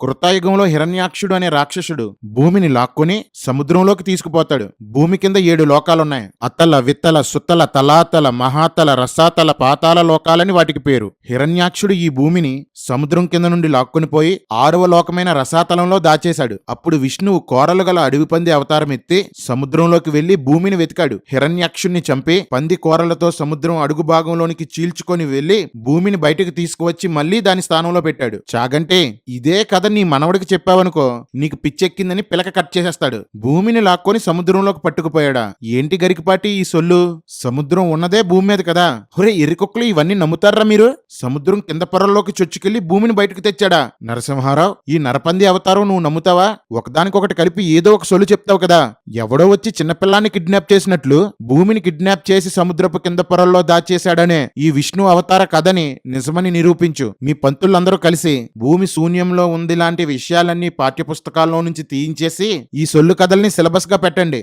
కృతాయుగంలో హిరణ్యాక్షుడు అనే రాక్షసుడు భూమిని లాక్కొని సముద్రంలోకి తీసుకుపోతాడు. భూమి కింద ఏడు లోకాలున్నాయి. అత్తల విత్తల సుత్తల తలాతల మహాతల రసాతల పాతాల లోకాలని వాటికి పేరు. హిరణ్యాక్షుడు ఈ భూమిని సముద్రం కింద నుండి లాక్కొని పోయి ఆరవ లోకమైన రసాతలంలో దాచేశాడు. అప్పుడు విష్ణువు కోరలు గల అడవి పంది అవతారం ఎత్తి సముద్రంలోకి వెళ్ళి భూమిని వెతికాడు. హిరణ్యాక్షుణ్ణి చంపి పంది కోరలతో సముద్రం అడుగు భాగంలోనికి చీల్చుకొని వెళ్ళి భూమిని బయటకు తీసుకువచ్చి మళ్ళీ దాని స్థానంలో పెట్టాడు. చాగంటే ఇదే కథ నీ మనవడికి చెప్పావనుకో నీకు పిచ్చెక్కిందని పిలక కట్ చేసేస్తాడు. భూమిని లాక్కొని సముద్రంలోకి పట్టుకుపోయాడా? ఏంటి గరికపాటి ఈ సొల్లు? సముద్రం ఉన్నదే భూమి మీద కదా? ఒరే ఎర్రికొక్కలు ఇవన్నీ నమ్ముతారా మీరు? సముద్రం కింద పొరల్లోకి చొచ్చుకెళ్ళి భూమిని బయటకు తెచ్చాడా? నరసింహారావు ఈ నరపంది అవతారం నువ్వు నమ్ముతావా? ఒకదానికొకటి కలిపి ఏదో ఒక సొల్లు చెప్తావు కదా? ఎవడో వచ్చి చిన్నపిల్లాన్ని కిడ్నాప్ చేసినట్లు భూమిని కిడ్నాప్ చేసి సముద్రపు కింద పొరల్లో దాచేశాడనే ఈ విష్ణు అవతార కథని నిజమని నిరూపించు. మీ పంతులందరూ కలిసి భూమి శూన్యంలో ఉంది లాంటి విషయాలన్నీ పాఠ్యపుస్తకాల్లో నుంచి తీయించేసి ఈ సొల్లు కథల్ని సిలబస్గా పెట్టండి.